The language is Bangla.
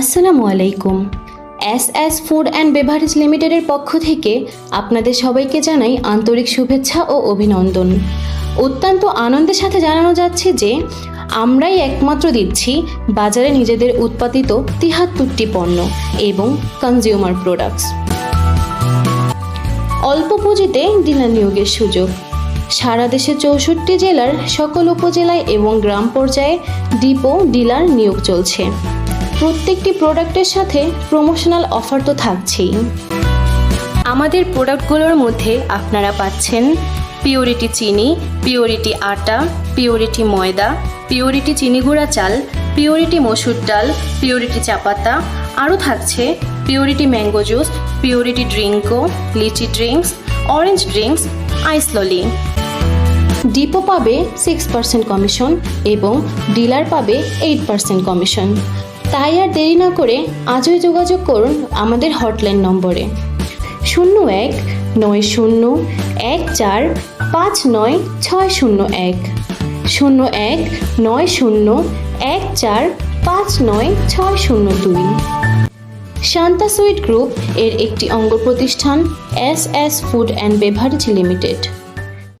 আসসালামু আলাইকুম। S S food and beverage লিমিটেডের পক্ষ থেকে আপনাদের সবাইকে জানাই আন্তরিক শুভেচ্ছা ও অভিনন্দন। অত্যন্ত আনন্দের সাথে জানানো যাচ্ছে যে, আমরাই একমাত্র দিচ্ছি বাজারে নিজেদের উৎপাদিত তিহাত্তরটি পণ্য এবং কনজিউমার প্রোডাক্টস অল্প পুঁজিতে ডিলার নিয়োগের সুযোগ। সারা দেশে চৌষট্টি জেলার সকল উপজেলায় এবং গ্রাম পর্যায়ে ডিপো ডিলার নিয়োগ চলছে। প্রত্যেকটি প্রোডাক্টের সাথে প্রমোশনাল অফার তো থাকছেই। আমাদের প্রোডাক্টগুলোর মধ্যে আপনারা পাচ্ছেন পিওরিটি চিনি পিওরিটি আটা পিওরিটি ময়দা পিওরিটি চিনি গুঁড়া চাল পিওরিটি মসুর ডাল পিওরিটি চাপাতা আরও থাকছে purity mango juice purity Drinko lychee drinks orange drinks ice lolly depot পাবে সিক্স পার্সেন্ট কমিশন এবং ডিলার পাবে এইট পার্সেন্ট কমিশন তাই আর দেরি না করে আজই যোগাযোগ করুন আমাদের হটলাইন নম্বরে। শূন্য এক, নয় শূন্য, এক চার, পাঁচ নয়, ছয় শূন্য এক। শূন্য এক, নয় শূন্য, এক চার, পাঁচ নয়, ছয় শূন্য দুই। শান্তা সুইট গ্রুপ এর একটি অঙ্গ প্রতিষ্ঠান S S food and beverage limited.